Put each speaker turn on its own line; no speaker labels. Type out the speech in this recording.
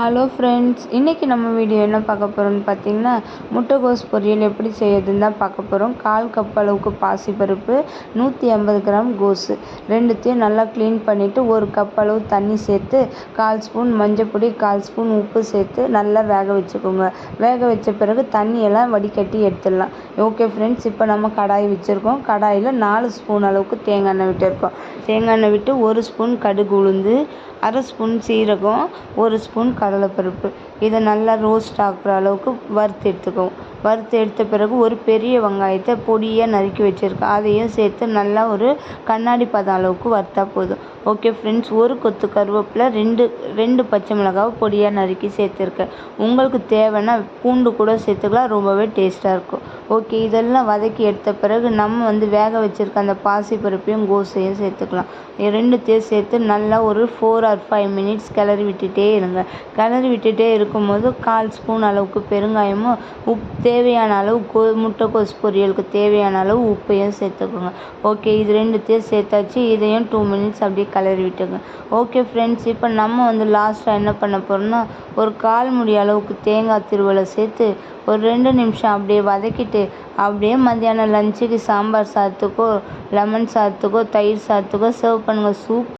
Hello friends இன்றைக்கி நம்ம video என்ன பார்க்க போகிறோம்னு பார்த்தீங்கன்னா முட்டைகோஸ் பொரியல் எப்படி செய்யறதுன்னு தான் பார்க்க போகிறோம் கால் கப் அளவுக்கு பாசிப்பருப்பு நூற்றி ஐம்பது கிராம் கோஸு. ரெண்டுத்தையும் நல்லா க்ளீன் பண்ணிவிட்டு ஒரு கப் அளவு தண்ணி சேர்த்து கால் ஸ்பூன் மஞ்சப்பொடி கால் ஸ்பூன் உப்பு சேர்த்து நல்லா வேக வச்சுக்கோங்க. வேக வச்ச பிறகு தண்ணியெல்லாம் வடிகட்டி எடுத்துடலாம். ஓகே ஃப்ரெண்ட்ஸ் இப்போ நம்ம கடாய் வச்சுருக்கோம். கடாயில் நாலு ஸ்பூன் அளவுக்கு தேங்காய் எண்ணெய் விட்டுருக்கோம். தேங்காய் எண்ணெய் விட்டு ஒரு ஸ்பூன் கடுகு உளுந்து அரை ஸ்பூன் சீரகம் ஒரு ஸ்பூன் கடலைப்பருப்பு. இதை நல்லா ரோஸ்ட் ஆகுற அளவுக்கு வறுத்து எடுத்துக்குவோம் வறுத்து எடுத்த பிறகு ஒரு பெரிய வெங்காயத்தை பொடியாக நறுக்கி வச்சுருக்கேன். அதையும் சேர்த்து நல்லா ஒரு கண்ணாடி பதம் அளவுக்கு வறுத்தா போதும். ஓகே ஃப்ரெண்ட்ஸ் ஒரு கொத்து கருவேப்பிலை ரெண்டு ரெண்டு பச்சை மிளகாவை பொடியாக நறுக்கி சேர்த்துருக்கேன். உங்களுக்கு தேவைன்னா பூண்டு கூட சேர்த்துக்கலாம். ரொம்பவே டேஸ்ட்டாக இருக்கும். ஓகே இதெல்லாம் வதக்கி எடுத்த பிறகு நம்ம வந்து வேக வச்சுருக்க அந்த பாசிப்பருப்பையும் கோஸையும் சேர்த்துக்கலாம். ரெண்டுத்தையும் சேர்த்து நல்லா ஒரு ஃபோர் ஆர் ஃபைவ் மினிட்ஸ் கிளறி விட்டுட்டே இருங்க. கிளறி விட்டுட்டே இருக்கும்போது கால் ஸ்பூன் அளவுக்கு பெருங்காயமும் உப் தேவையான அளவு கோ முட்டைக்கோஸ் பொரியலுக்கு தேவையான அளவு உப்பையும் சேர்த்துக்கோங்க. ஓகே இது ரெண்டுத்தையும் சேர்த்தாச்சு. இதையும் டூ மினிட்ஸ் அப்படியே கிளறி விட்டுங்க ஓகே ஃப்ரெண்ட்ஸ் இப்போ நம்ம வந்து லாஸ்ட்டாக என்ன பண்ண போகிறோம்னா ஒரு கால் முடி அளவுக்கு தேங்காய் திருவலை சேர்த்து ஒரு ரெண்டு நிமிஷம் அப்படியே வதக்கிட்டு அப்படியே மத்தியானம் லஞ்சுக்கு சாம்பார் சாதத்துக்கோ லெமன் சாதத்துக்கோ தயிர் சாதத்துக்கோ சர்வ் பண்ணுங்கள் சூப்